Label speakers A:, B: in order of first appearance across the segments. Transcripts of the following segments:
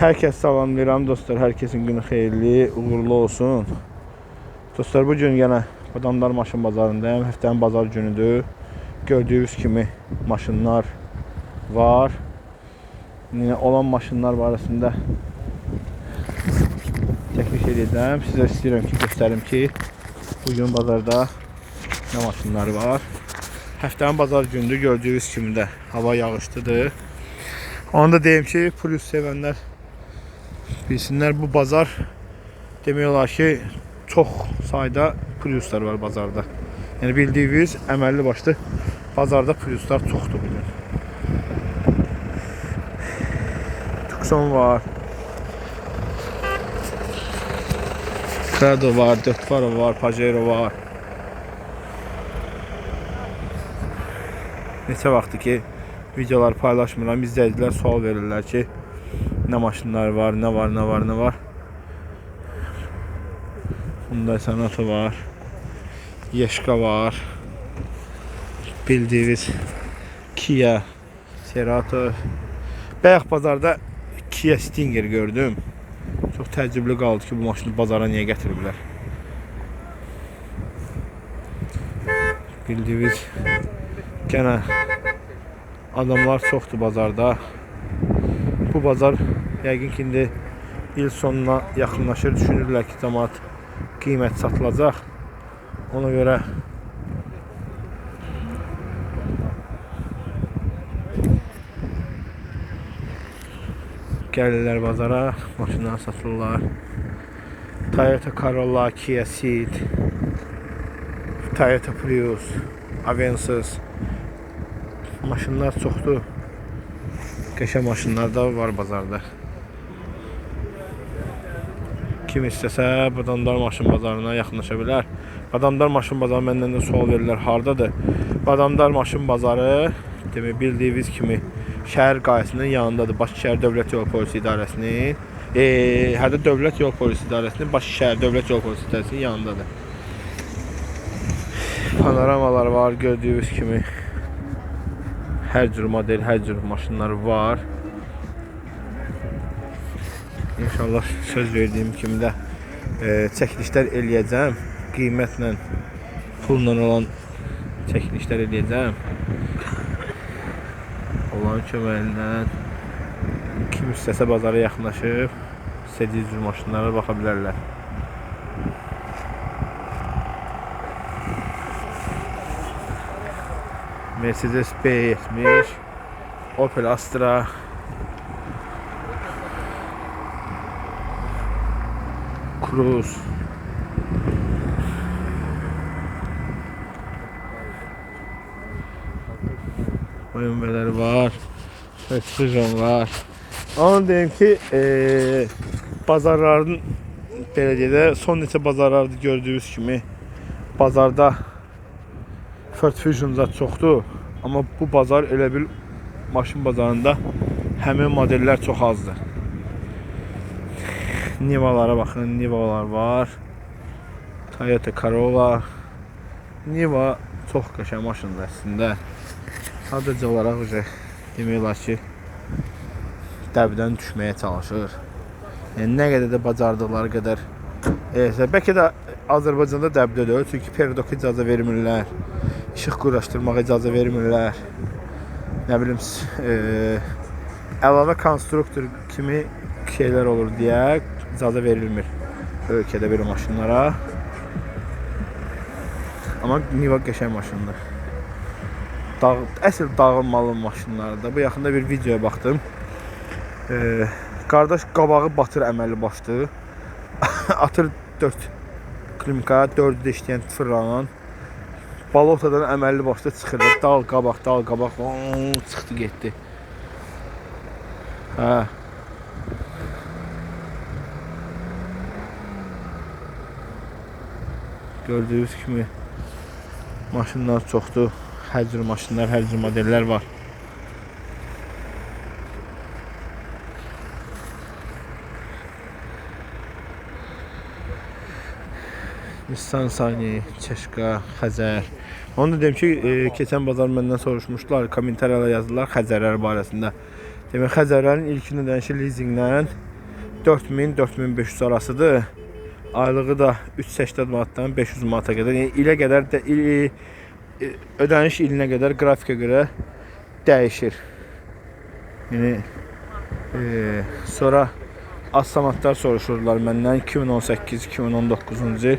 A: Herkes salamlayıram dostlar. Herkesin günü xeyirli, uğurlu olsun. Dostlar bu gün yine Adamlar maşın bazarındayım. Həftənin bazar günüdür. Gördüğünüz kimi maşınlar var. Yine olan maşınlar barəsində təklif edəcəm. Sizə istəyirəm ki, göstərim ki, bugün bazarda nə maşınlar var. Həftənin bazar gündür gördüyünüz kimi də hava yağışlıdır. Onu da deyim ki, plus sevənlər bilsinlər bu bazar demək olar ki, çox sayda pluslar var bazarda. Yəni bildiyiniz əməlli başlı bazarda pluslar çoxdur bu. Tucson var. Prado var, Dörtfaro var, Pajero var. Neçə vaxtdır ki videolar paylaşmıram. İzləyicilər sual verirlər ki, nə maşınlar var, nə var, nə var, nə var. Hyundai Sonata var. Yeşka var. Bildiğiniz Kia Cerato. Bayaq bazarda Kia Stinger gördüm. Çox təəccüblü qaldı ki, bu maşını bazara niyə gətiriblər. Bildiğiniz gene adamlar çoxdur bazarda. Bu bazar yəqin ki indi il sonuna yaxınlaşır. Düşünürlər ki, cəmaət qiymət satılacaq. Ona görə gəlirlər bazara, maşınlar satırlar. Toyota Corolla, Kia Ceed, Toyota Prius, Avensis. Maşınlar çoxdur. Qəşəng maşınlar da var bazarda. Kim istəsə Badamdar maşın bazarına yaxınlaşa bilər. Badamdar maşın bazarı məndən də sual verirlər, hardadır? Badamdar maşın bazarı demək bildiyiniz kimi şəhər qayasının yanındadır. Bakı şəhər Dövlət Yol Polisi İdarəsinin, e, hədə Dövlət Yol Polisi İdarəsinin Bakı şəhər Dövlət Yol Polisi İdarəsinin yanındadır. Panoramalar var gördüyünüz kimi. Hər cür model, hər cür maşınlar var. İnşallah söz verdiyim kimi də e, çəkilişlər eləyəcəm. Qiymətlə, pulla olan çəkilişlər eləyəcəm. Allahın köməyindən kim istəsə bazara yaxınlaşıb istədiyi cür maşınlara baxa bilərlər. Mercedes B70, Opel Astra, Cruze. BMW var. Fusion var. Ama deyim ki eee bazarların belediyede son neçə bazarlarda gördüyünüz kimi bazarda Ford Fusion çoxdur. Amma bu bazar elə bil maşın bazarında həmin modellər çox azdır. Nivalara baxın, Nivalar var. Toyota Corolla. Niva çox qəşəng maşındır əslində. Sadəcə olaraq üzə demək olar ki dəbdən düşməyə çalışır. Yəni nə qədər də bacardıqları qədər Eysə, bəlkə də Azərbaycanda dəbdə deyil, çünki periodika icazə vermirlər. İşıq quraşdırmağa icazə vermirlər. Nə bilim, e, əlavə konstruktor kimi şeylər olur deyə icazə verilmir ölkədə belə maşınlara. Amma Niva qəşəng maşındır. Dağ, əsl dağılmalı maşınlardır. Bu yaxında bir videoya baxdım. Ee, qardaş qabağı batır əməli başdı. Atır 4 klimka 4 işləyən fırlanan. Balotadan əməlli başda çıxırdı. Dal qabaq, dal qabaq. Oo, çıxdı getdi. Hə. Gördüyünüz kimi maşınlar çoxdur. Hər cür maşınlar, hər cür modellər var. Nissan Sani, Çeşka, Xəzər. Onu da deyim ki, e, keçən bazar məndən soruşmuşdular, kommentariyada yazdılar Xəzərlər barəsində. Demək Xəzərlərin ilkin ödənişi lizinqlə 4000-4500 arasıdır. Aylığı da 380 manatdan 500 manata qədər. Yəni ilə qədər də il, il, ödəniş ilinə qədər qrafikə görə dəyişir. Yəni e, sonra avtomatlar soruşurlar məndən 2018-2019-cu il.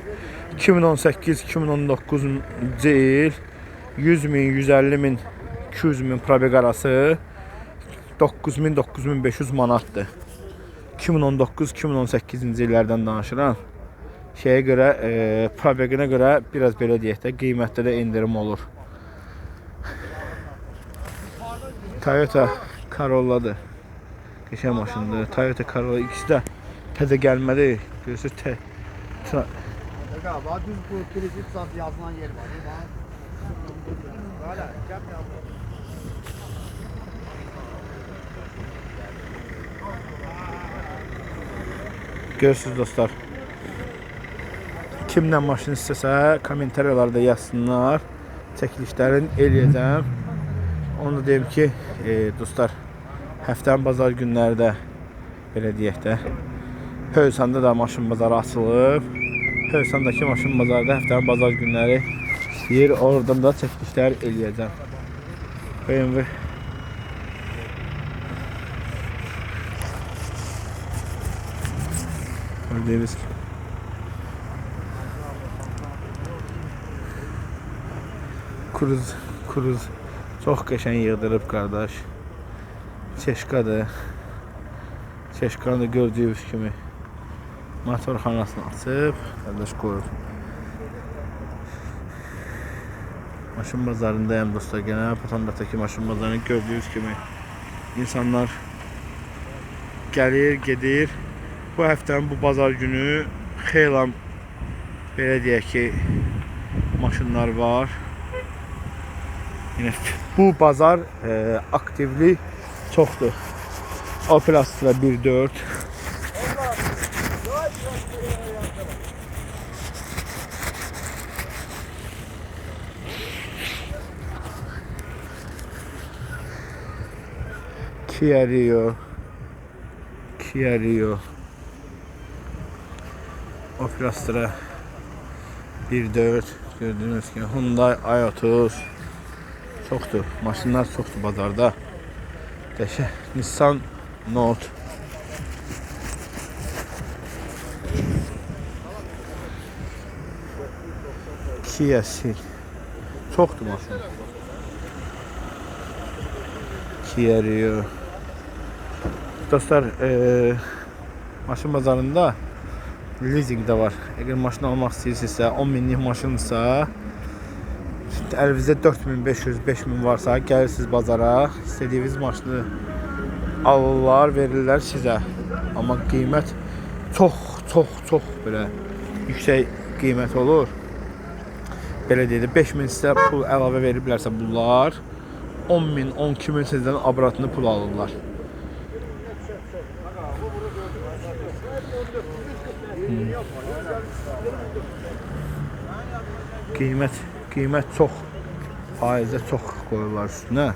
A: 2018-2019-cu il 100 min, 150 min, 200 min probek arası 9000-9500 manatdır. 2019-2018-ci illərdən danışıram. Şeyə görə, e, probeginə görə biraz belə deyək də qiymətdə də endirim olur. Toyota Corolla'dır. Qəşəng maşındır. Toyota Corolla ikisi də təzə gəlmədi. Görürsüz
B: var düz bu kritik sat yazılan yer var. değil mi? Böyle, yap yap.
A: Görürsüz dostlar. Kimdən maşın istəsə kommentariyalarda yazsınlar. Çəkilişlərini eləyəcəm. Onu da deyim ki, e, dostlar, həftənin bazar günlərdə belə deyək də Hövsanda da maşın bazarı açılıb. Hövsandakı maşın bazarında həftənin bazar günləri yer oradan da çəkilişlər eləyəcəm. BMW Gördüğünüz gibi. Kruz, kruz çox qəşəng yığdırıb qardaş. Çeşkadır. Çeşkanı gördüyünüz kimi motorxanasını açıb qardaş qoyub. Maşın bazarındayım dostlar. Genel Patambətdəki maşın bazarını gördüyünüz kimi insanlar gəlir, gedir. Bu həftənin bu bazar günü xeyli belə deyək ki, maşınlar var. Yine bu bazar e, aktivli çoxdur. Opel Astra 1.4 Kia Rio Kia Rio Opel Astra 1.4 gördüğünüz gibi Hyundai i30 çoktur. Maşınlar çoktur bazarda. Deşe Nissan Note Kia Ceed Çoktur maşın. Kia Rio Dostlar eee maşın bazarında leasing de var. Eğer maşın almak istəyirsinizsə, 10 minlik maşınsa əlinizdə 4500, 5000 varsa gəlirsiniz bazara, istədiyiniz maşını alırlar, verirlər sizə. Amma qiymət çox, çox, çox belə yüksək qiymət olur. Belə deyək də 5000 sizə pul əlavə veriblərsə bunlar 10 min, 12 min sizdən abratını pul alırlar. Qiymət, qiymət çox faizə çox qoyurlar üstünə.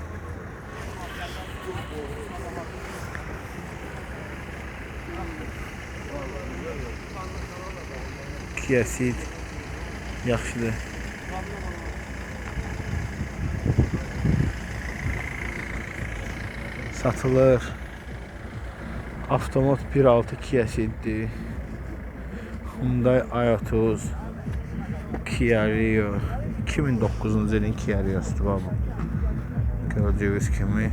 A: Ceed yaxşıdır. Satılır. Avtomat 1.6 Kia Ceed'dir. Hyundai i30 Kia Rio 2009-cu ilin Kia Rio'sudur bu. Gördüyünüz kimi